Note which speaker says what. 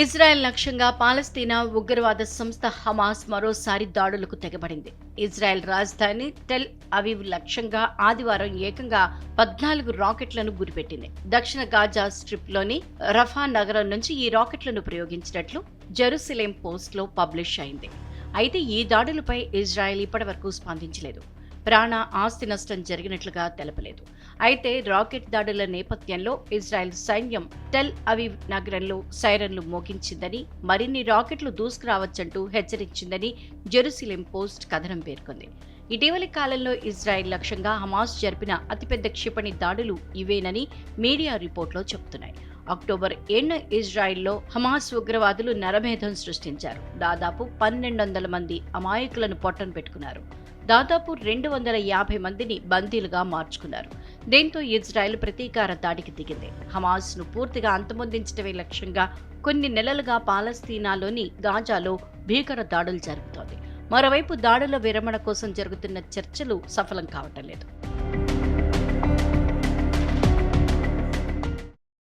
Speaker 1: Israel లక్ష్యంగా పాలస్తీనా ఉగ్రవాద సంస్థ హమాస్ మరోసారి దాడులకు తెగబడింది. ఇజ్రాయెల్ రాజధాని టెల్ అవివ్ లక్ష్యంగా ఆదివారం ఏకంగా పద్నాలుగు రాకెట్లను గురిపెట్టింది. దక్షిణ గాజా స్ట్రిప్లోని రఫా నగరం నుంచి ఈ రాకెట్లను ప్రయోగించినట్లు జెరూసలేం పోస్ట్లో పబ్లిష్ అయింది. అయితే ఈ దాడులపై ఇజ్రాయెల్ ఇప్పటివరకు స్పందించలేదు. ప్రాణ ఆస్తి నష్టం జరిగినట్లుగా తెలపలేదు. అయితే రాకెట్ దాడుల నేపథ్యంలో ఇజ్రాయెల్ సైన్యం టెల్ అవీవ్ నగరంలో సైరన్లు మోగించిందని మరిన్ని రాకెట్లు దూసుకురావచ్చంటూ హెచ్చరించిందని జెరూసలేం పోస్ట్ కథనం పేర్కొంది. ఇటీవలి కాలంలో ఇజ్రాయెల్ లక్ష్యంగా హమాస్ జరిపిన అతిపెద్ద క్షిపణి దాడులు ఇవేనని మీడియా రిపోర్ట్లో చెబుతున్నాయి. అక్టోబర్ ఏడున ఇజ్రాయెల్లో హమాస్ ఉగ్రవాదులు నరమేధం సృష్టించారు. దాదాపు పన్నెండు వందల మంది అమాయకులను పొట్టను పెట్టుకున్నారు. దాదాపు రెండు వందల యాభై మందిని బందీలుగా మార్చుకున్నారు. దీంతో ఇజ్రాయెల్ ప్రతీకార దాడికి దిగింది. హమాస్ను పూర్తిగా అంతమొందించడమే లక్ష్యంగా కొన్ని నెలలుగా పాలస్తీనాలోని గాజాలో భీకర దాడులు జరుగుతోంది. మరోవైపు దాడుల విరమణ కోసం జరుగుతున్న చర్చలు సఫలం కావటం లేదు.